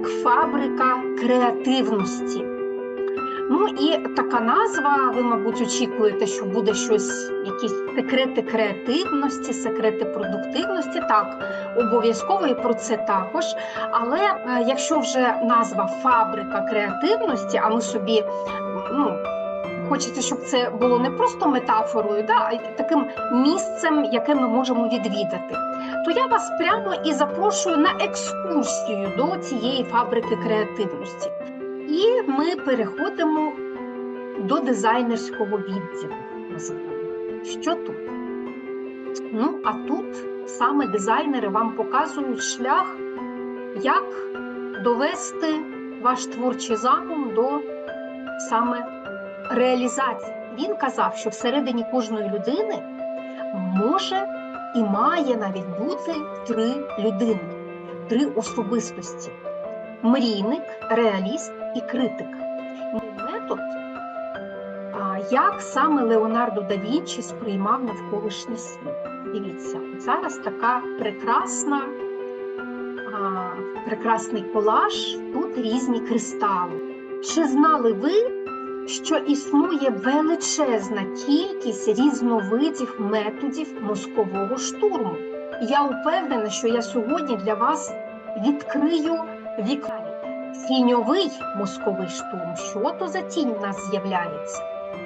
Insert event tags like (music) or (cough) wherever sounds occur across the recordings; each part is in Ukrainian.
як фабрика креативності. Ну і така назва. Ви, мабуть, очікуєте, що буде щось, якісь секрети креативності, секрети продуктивності. Так, обов'язково і про це також. Але е, якщо вже назва фабрика креативності, а ми собі ну, хочеться, щоб це було не просто метафорою, да, а таким місцем, яке ми можемо відвідати, то я вас прямо і запрошую на екскурсію до цієї фабрики креативності. І ми переходимо до дизайнерського відділу. Що тут? Ну, а тут саме дизайнери вам показують шлях, як довести ваш творчий задум до саме реалізації. Він казав, що всередині кожної людини може і має навіть бути три людини, три особистості: мрійник, реаліст і критик. Мій метод, як саме Леонардо да Вінчі сприймав навколишній світ. Дивіться, зараз така прекрасна, прекрасний колаж, тут різні кристали. Чи знали ви, що існує величезна кількість різновидів методів мозкового штурму? Я впевнена, що я сьогодні для вас відкрию вікна. Тіньовий мозковий штурм. Що то за тінь в нас з'являється?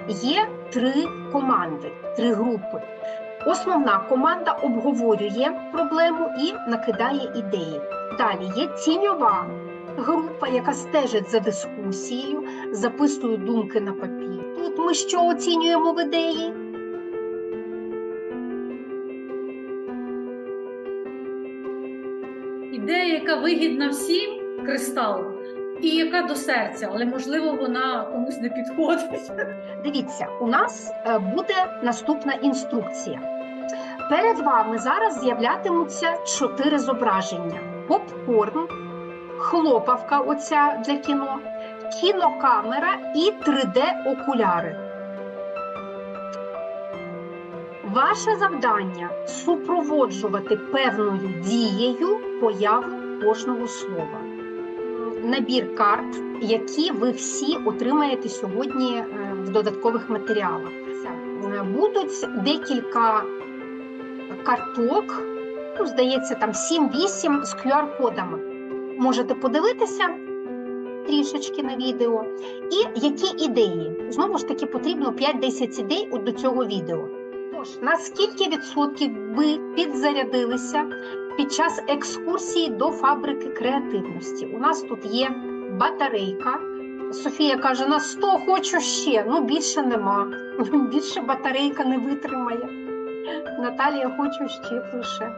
Є три команди, три групи. Основна команда обговорює проблему і накидає ідеї. Далі є тіньова група, яка стежить за дискусією, записує думки на папір. Тут ми що оцінюємо в ідеї? Ідея, яка вигідна всім, кристал, і яка до серця, але можливо вона комусь не підходить. Дивіться, у нас е, буде наступна інструкція. Перед вами зараз з'являтимуться чотири зображення: попкорн, хлопавка оця для кіно, кінокамера і 3D-окуляри. Ваше завдання супроводжувати певною дією появу кожного слова. Набір карт, які ви всі отримаєте сьогодні е, в додаткових матеріалах. Е, Будуть декілька карток, ну, здається, там 7-8 з QR-кодами. Можете подивитися трішечки на відео. І які ідеї? Знову ж таки, потрібно 5-10 ідей до цього відео. Тож, на скільки відсотків ви підзарядилися під час екскурсії до фабрики креативності? У нас тут є батарейка. Софія каже: на 100 хочу ще. Ну більше нема. (laughs) Більше батарейка не витримає. Наталія хочу ще пише.